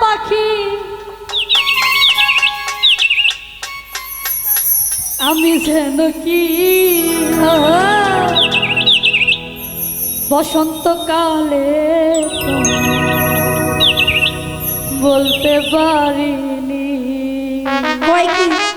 পাখি আমি যেন কি বসন্তকালে বলতে পারিনি। কয় কি?